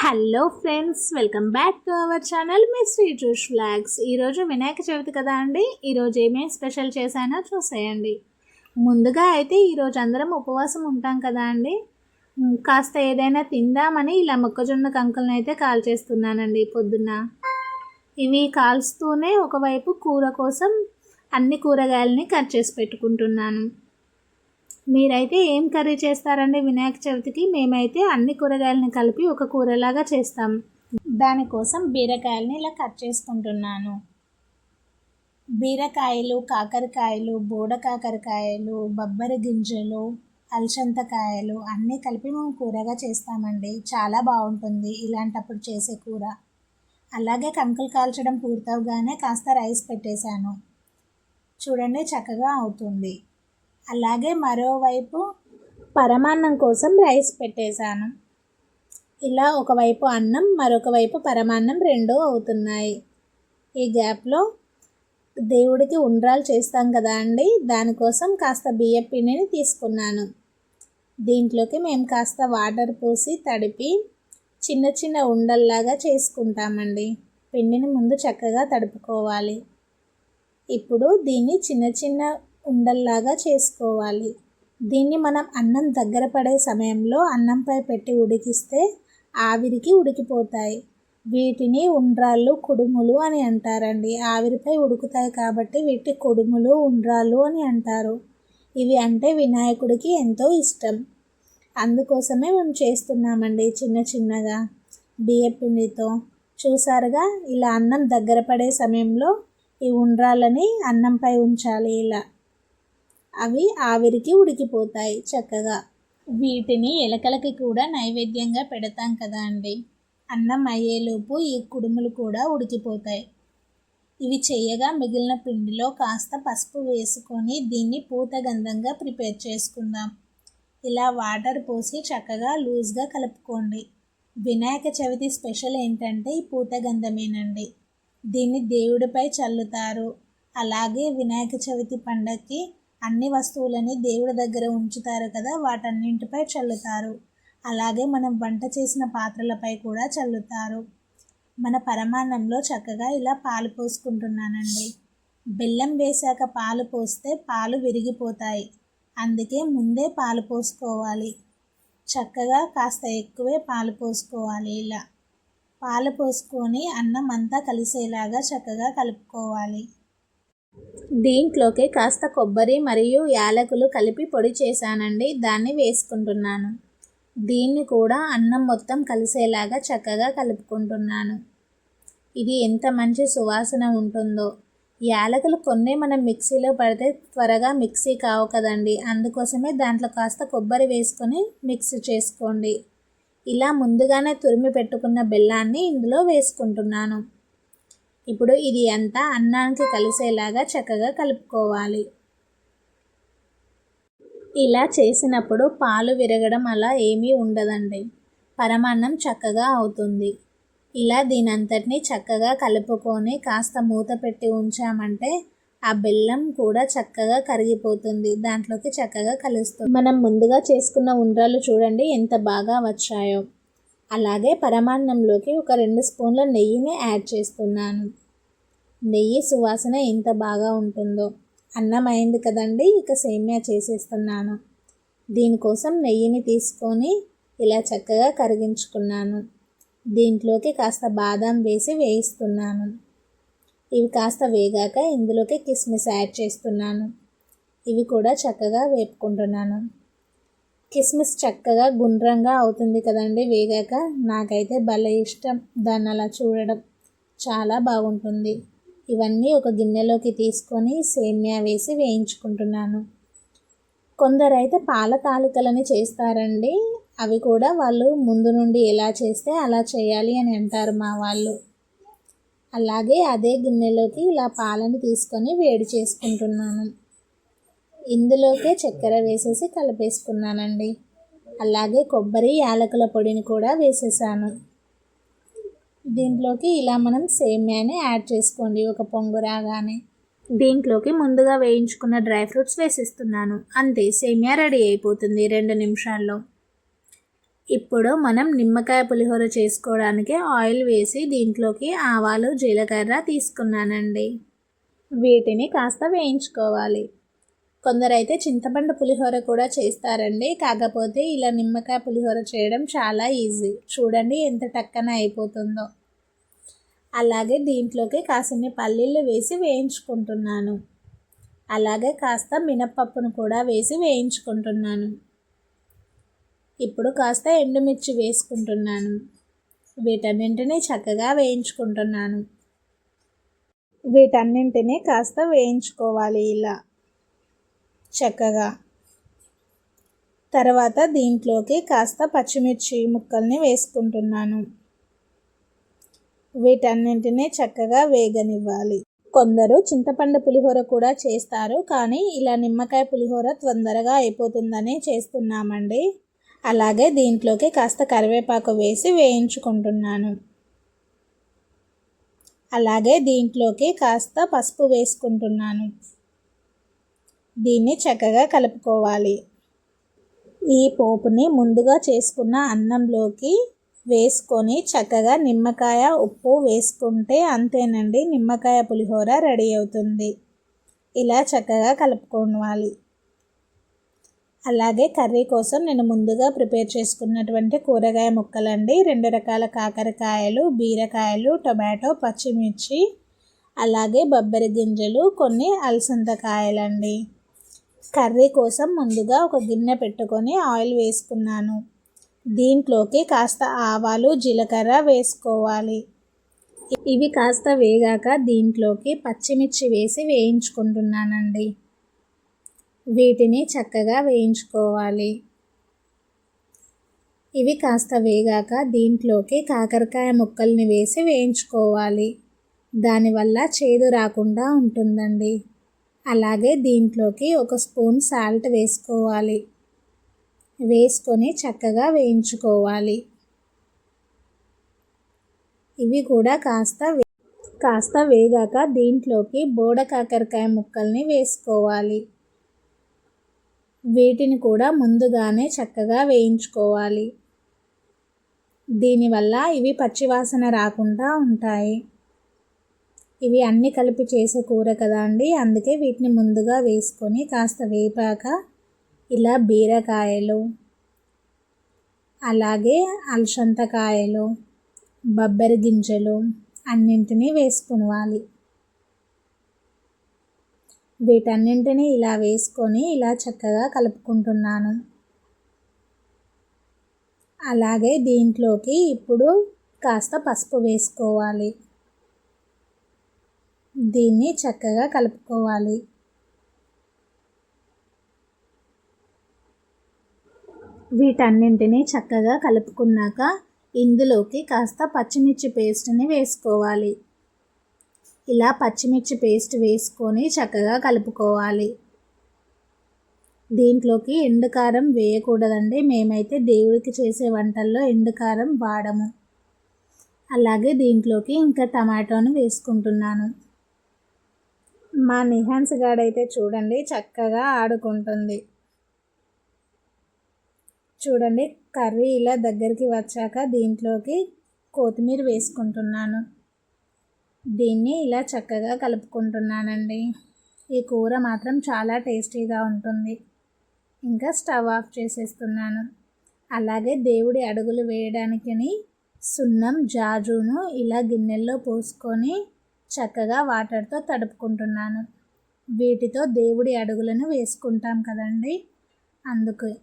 Hello friends welcome back to our channel Shri Jewish flags ఈరోజు వినాయక చవితి కదా అండి? ఈరోజు ఏమేమి స్పెషల్ చేశానో చూసేయండి. ముందుగా అయితే ఈరోజు అందరం ఉపవాసం ఉంటాం కదా అండి? కాస్త ఏదైనా తిందామని ఇలా మొక్కజొన్న కంకులను అయితే కాల్ చేస్తున్నానండి పొద్దున్న. ఇవి కాల్స్తూనే ఒకవైపు కూర కోసం అన్ని కూరగాయలని కట్ చేసి పెట్టుకుంటున్నాను. మీరైతే ఏం కర్రీ చేస్తారండి వినాయక చవితికి? మేమైతే అన్ని కూరగాయలని కలిపి ఒక కూరలాగా చేస్తాం. దానికోసం బీరకాయలని ఇలా కట్ చేసుకుంటున్నాను. బీరకాయలు కాకరకాయలు బోడ కాకరకాయలు బొబ్బరి గింజలు అలసంతకాయలు అన్నీ కలిపి మేము కూరగా చేస్తామండి. చాలా బాగుంటుంది ఇలాంటప్పుడు చేసే కూర. అలాగే కంకులు కాల్చడం పూర్తవగానే కాస్త రైస్ పెట్టేశాను. చూడండి చక్కగా అవుతుంది. అలాగే మరోవైపు పరమాన్నం కోసం రైస్ పెట్టేశాను. ఇలా ఒకవైపు అన్నం మరొక వైపు పరమాన్నం రెండూ అవుతున్నాయి. ఈ గ్యాప్లో దేవుడికి ఉండ్రాలు చేస్తాం కదా అండి? దానికోసం కాస్త బియ్య పిండిని తీసుకున్నాను. దీంట్లోకి మేము కాస్త వాటర్ పోసి తడిపి చిన్న చిన్న ఉండల్లాగా చేసుకుంటామండి. పిండిని ముందు చక్కగా తడుపుకోవాలి. ఇప్పుడు దీన్ని చిన్న చిన్న ఉండల్లాగా చేసుకోవాలి. దీన్ని మనం అన్నం దగ్గర పడే సమయంలో అన్నంపై పెట్టి ఉడికిస్తే ఆవిరికి ఉడికిపోతాయి. వీటిని ఉండ్రాళ్ళు కుడుములు అని అంటారండి. ఆవిరిపై ఉడుకుతాయి కాబట్టి వీటి కుడుములు ఉండ్రాళ్ళు అని అంటారు. ఇవి అంటే వినాయకుడికి ఎంతో ఇష్టం. అందుకోసమే మేము చేస్తున్నామండి చిన్న చిన్నగా. బియ్యపిండితో. చూసారుగా? ఇలా అన్నం దగ్గర పడే సమయంలో ఈ ఉండ్రాళ్ళని అన్నంపై ఉంచాలి ఇలా. అవి ఆవిరికి ఉడికిపోతాయి చక్కగా. వీటిని ఎలకలకి కూడా నైవేద్యంగా పెడతాం కదా అండి. అన్నం అయ్యేలోపు ఈ కుడుములు కూడా ఉడికిపోతాయి. ఇవి చేయగా మిగిలిన పిండిలో కాస్త పసుపు వేసుకొని దీన్ని పూతగంధంగా ప్రిపేర్ చేసుకుందాం. ఇలా వాటర్ పోసి చక్కగా లూజ్గా కలుపుకోండి. వినాయక చవితి స్పెషల్ ఏంటంటే ఈ పూతగంధమేనండి దీన్ని దేవుడిపై చల్లుతారు. అలాగే వినాయక చవితి పండక్కి అన్ని వస్తువులని దేవుడి దగ్గర ఉంచుతారు కదా వాటన్నింటిపై చల్లుతారు. అలాగే మనం వంట చేసిన పాత్రలపై కూడా చల్లుతారు. మన పరమాన్నంలో చక్కగా ఇలా పాలు పోసుకుంటున్నానండి. బెల్లం వేశాక పాలు పోస్తే పాలు విరిగిపోతాయి. అందుకే ముందే పాలు పోసుకోవాలి. చక్కగా కాస్త ఎక్కువే పాలు పోసుకోవాలి ఇలా. పాలు పోసుకొని అన్నం అంతా కలిసేలాగా చక్కగా కలుపుకోవాలి. దీంట్లోకి కాస్త కొబ్బరి మరియు యాలకులు కలిపి పొడి చేశానండి. దాన్ని వేసుకుంటున్నాను. దీన్ని కూడా అన్నం మొత్తం కలిసేలాగా చక్కగా కలుపుకుంటున్నాను. ఇది ఎంత మంచి సువాసన ఉంటుందో. యాలకులు కొన్ని మనం మిక్సీలో పడితే త్వరగా మిక్సీ కావు కదండి. అందుకోసమే దాంట్లో కాస్త కొబ్బరి వేసుకొని మిక్స్ చేసుకోండి. ఇలా ముందుగానే తురిమి పెట్టుకున్న బెల్లాన్ని ఇందులో వేసుకుంటున్నాను. ఇప్పుడు ఇది అంతా అన్నానికి కలిసేలాగా చక్కగా కలుపుకోవాలి. ఇలా చేసినప్పుడు పాలు విరగడం అలా ఏమీ ఉండదండి. పరమాన్నం చక్కగా అవుతుంది. ఇలా దీనంతటిని చక్కగా కలుపుకొని కాస్త మూత పెట్టి ఉంచామంటే ఆ బెల్లం కూడా చక్కగా కరిగిపోతుంది. దాంట్లోకి చక్కగా కలుస్తుంది. మనం ముందుగా చేసుకున్న ఉండ్రాలు చూడండి ఎంత బాగా వచ్చాయో. అలాగే పరమాన్నంలోకి ఒక రెండు స్పూన్ల నెయ్యిని యాడ్ చేస్తున్నాను. నెయ్యి సువాసన ఎంత బాగా ఉంటుందో అన్నం అయింది కదండి ఇక సేమ్యా చేసేస్తున్నాను. దీనికోసం నెయ్యిని తీసుకొని ఇలా చక్కగా కరిగించుకున్నాను. దీంట్లోకి కాస్త బాదం వేసి వేయిస్తున్నాను. ఇవి కాస్త వేగాక ఇందులోకి కిస్మిస్ యాడ్ చేస్తున్నాను. ఇవి కూడా చక్కగా వేపుకుంటున్నాను. కిస్మిస్ చక్కగా గుండ్రంగా అవుతుంది కదండి వేగాక. నాకైతే భలే ఇష్టం దాన్ని అలా చూడడం. చాలా బాగుంటుంది. ఇవన్నీ ఒక గిన్నెలోకి తీసుకొని సేమ్యా వేసి వేయించుకుంటున్నాను. కొందరైతే పాల తాలికలని చేస్తారండి. అవి కూడా వాళ్ళు ముందు నుండి ఎలా చేస్తే అలా చేయాలి అని అంటారు మా వాళ్ళు. అలాగే అదే గిన్నెలోకి ఇలా పాలను తీసుకొని వేడి చేసుకుంటున్నాను. ఇందులోకే చక్కెర వేసేసి కలిపేసుకున్నానండి. అలాగే కొబ్బరి యాలకుల పొడిని కూడా వేసేసాను. దీంట్లోకి ఇలా మనం సేమ్యాని యాడ్ చేసుకోండి ఒక పొంగు రాగానే. దీంట్లోకి ముందుగా వేయించుకున్న డ్రై ఫ్రూట్స్ వేసిస్తున్నాను. అంతే సేమియా రెడీ అయిపోతుంది రెండు నిమిషాల్లో. ఇప్పుడు మనం నిమ్మకాయ పులిహోర చేసుకోవడానికి ఆయిల్ వేసి దీంట్లోకి ఆవాలు జీలకర్ర తీసుకున్నానండి. వీటిని కాస్త వేయించుకోవాలి. కొందరైతే చింతపండు పులిహోర కూడా చేస్తారండి. కాకపోతే ఇలా నిమ్మకాయ పులిహోర చేయడం చాలా ఈజీ. చూడండి ఎంత టక్కన అయిపోతుందో. అలాగే దీంట్లోకి కాసిన్ని పల్లీలు వేసి వేయించుకుంటున్నాను. అలాగే కాస్త మినప్పప్పును కూడా వేసి వేయించుకుంటున్నాను. ఇప్పుడు కాస్త ఎండుమిర్చి వేసుకుంటున్నాను. వీటన్నింటినీ చక్కగా వేయించుకుంటున్నాను. వీటన్నింటినీ కాస్త వేయించుకోవాలి ఇలా. చక్కగా. తర్వాత దీంట్లోకి కాస్త పచ్చిమిర్చి ముక్కల్ని వేసుకుంటున్నాను. వీటన్నింటినీ చక్కగా వేగనివ్వాలి. కొందరు చింతపండు పులిహోర కూడా చేస్తారు కానీ ఇలా నిమ్మకాయ పులిహోర తొందరగా అయిపోతుందని చేస్తున్నామండి. అలాగే దీంట్లోకి కాస్త కరివేపాకు వేసి వేయించుకుంటున్నాను. అలాగే దీంట్లోకి కాస్త పసుపు వేసుకుంటున్నాను. దీన్ని చక్కగా కలుపుకోవాలి. ఈ పోపుని ముందుగా చేసుకున్న అన్నంలోకి వేసుకొని చక్కగా నిమ్మకాయ ఉప్పు వేసుకుంటే అంతేనండి నిమ్మకాయ పులిహోర రెడీ అవుతుంది. ఇలా చక్కగా కలుపుకోవాలి. అలాగే కర్రీ కోసం నేను ముందుగా ప్రిపేర్ చేసుకున్నటువంటి కూరగాయ ముక్కలండి. రెండు రకాల కాకరకాయలు బీరకాయలు టొమాటో పచ్చిమిర్చి అలాగే బొబ్బరి గింజలు కొన్ని అలసందకాయలండి. కర్రీ కోసం ముందుగా ఒక గిన్నె పెట్టుకొని ఆయిల్ వేసుకున్నాను. దీంట్లోకి కాస్త ఆవాలు జీలకర్ర వేసుకోవాలి. ఇవి కాస్త వేగాక దీంట్లోకి పచ్చిమిర్చి వేసి వేయించుకుంటున్నానండి. వీటిని చక్కగా వేయించుకోవాలి. ఇవి కాస్త వేగాక దీంట్లోకి కాకరకాయ ముక్కల్ని వేసి వేయించుకోవాలి. దానివల్ల చేదు రాకుండా ఉంటుందండి. అలాగే దీంట్లోకి ఒక స్పూన్ సాల్ట్ వేసుకోవాలి. వేసుకొని చక్కగా వేయించుకోవాలి. ఇవి కూడా కాస్త కాస్త వేగాక దీంట్లోకి బోడ కాకరకాయ ముక్కల్ని వేసుకోవాలి. వీటిని కూడా ముందుగానే చక్కగా వేయించుకోవాలి. దీనివల్ల ఇవి పచ్చివాసన రాకుండా ఉంటాయి. ఇవి అన్నీ కలిపి చేసే కూర కదా అండి. అందుకే వీటిని ముందుగా వేసుకొని కాస్త వేపాక ఇలా బీరకాయలు అలాగే అలసంతకాయలు బొబ్బరి గింజలు అన్నింటినీ వేసుకోవాలి వీటన్నింటినీ ఇలా వేసుకొని ఇలా చక్కగా కలుపుకుంటున్నాను. అలాగే దీంట్లోకి ఇప్పుడు కాస్త పసుపు వేసుకోవాలి. దీన్ని చక్కగా కలుపుకోవాలి. వీటన్నింటినీ చక్కగా కలుపుకున్నాక ఇందులోకి కాస్త పచ్చిమిర్చి పేస్ట్ని వేసుకోవాలి. ఇలా పచ్చిమిర్చి పేస్ట్ వేసుకొని చక్కగా కలుపుకోవాలి. దీంట్లోకి ఎండుకారం వేయకూడదండి. మేమైతే దేవుడికి చేసే వంటల్లో ఎండుకారం వాడము. అలాగే దీంట్లోకి ఇంకా టమాటోని వేసుకుంటున్నాను. మా నిహాన్స్ గాడైతే చూడండి చక్కగా ఆడుకుంటుంది. చూడండి కర్రీ ఇలా దగ్గరికి వచ్చాక దీంట్లోకి కొత్తిమీర వేసుకుంటున్నాను. దీన్ని ఇలా చక్కగా కలుపుకుంటున్నానండి. ఈ కూర మాత్రం చాలా టేస్టీగా ఉంటుంది. ఇంకా స్టవ్ ఆఫ్ చేసేస్తున్నాను. అలాగే దేవుడి అడుగులు వేయడానికని సున్నం జాజును ఇలా గిన్నెల్లో పోసుకొని చక్కగా వాటర్తో తడుపుకుంటున్నాను. వీటితో దేవుడి అడుగులను వేసుకుంటాం కదండి. అందుకు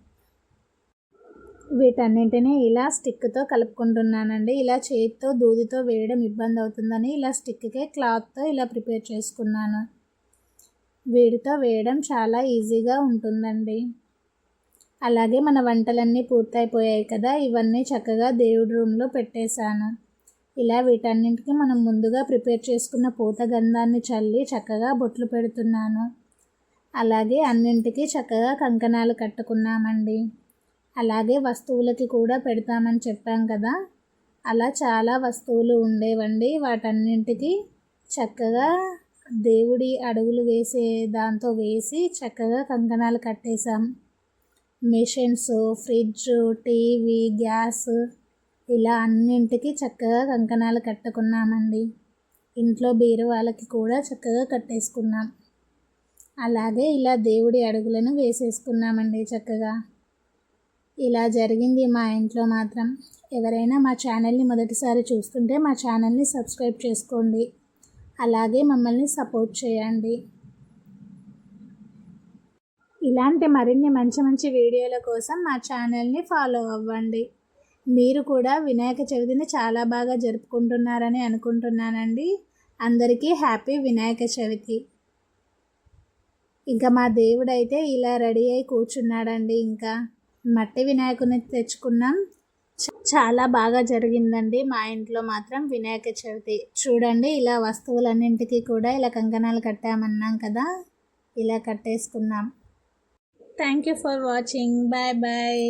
వీటన్నింటినీ ఇలా స్టిక్తో కలుపుకుంటున్నానండి. ఇలా చేతితో దూదితో వేయడం ఇబ్బంది అవుతుందని ఇలా స్టిక్కే క్లాత్తో ఇలా ప్రిపేర్ చేసుకున్నాను. వీటితో వేయడం చాలా ఈజీగా ఉంటుందండి. అలాగే మన వంటలన్నీ పూర్తయిపోయాయి కదా. ఇవన్నీ చక్కగా దేవుడి రూమ్లో పెట్టేశాను. ఇలా వీటన్నింటికి మనం ముందుగా ప్రిపేర్ చేసుకున్న పూత గంధాన్ని చల్లి చక్కగా బొట్లు పెడుతున్నాను. అలాగే అన్నింటికి చక్కగా కంకణాలు కట్టుకున్నామండి. అలాగే వస్తువులకి కూడా పెడతామని చెప్పాం కదా. అలా చాలా వస్తువులు ఉండేవండి. వాటన్నింటికి చక్కగా దేవుడి అడుగులు వేసే దాంతో వేసి చక్కగా కంకణాలు కట్టేశాం. మిషన్స్ ఫ్రిడ్జ్ టీవీ గ్యాస్ ఇలా అన్నింటికి చక్కగా కంకణాలు కట్టుకున్నామండి. ఇంట్లో బీరువాళ్ళకి కూడా చక్కగా కట్టేసుకున్నాం. అలాగే ఇలా దేవుడి అడుగులను వేసేసుకున్నామండి చక్కగా. ఇలా జరిగింది మా ఇంట్లో మాత్రం. ఎవరైనా మా ఛానల్ని మొదటిసారి చూస్తుంటే మా ఛానల్ని సబ్స్క్రైబ్ చేసుకోండి. అలాగే మమ్మల్ని సపోర్ట్ చేయండి. ఇలాంటి మరిన్ని మంచి మంచి వీడియోల కోసం మా ఛానల్ని ఫాలో అవ్వండి. మీరు కూడా వినాయక చవితిని చాలా బాగా జరుపుకుంటున్నారని అనుకుంటున్నానండి. అందరికీ హ్యాపీ వినాయక చవితి. ఇంకా మా దేవుడైతే ఇలా రెడీ అయి కూర్చున్నాడండి. ఇంకా మట్టి వినాయకుని తెచ్చుకున్నాం. చాలా బాగా జరిగిందండి మా ఇంట్లో మాత్రం వినాయక చవితి. చూడండి ఇలా వస్తువులన్నింటికి కూడా ఇలా కంకణాలు కట్టామన్నాం కదా ఇలా కట్టేసుకున్నాం. Thank you for watching. Bye bye.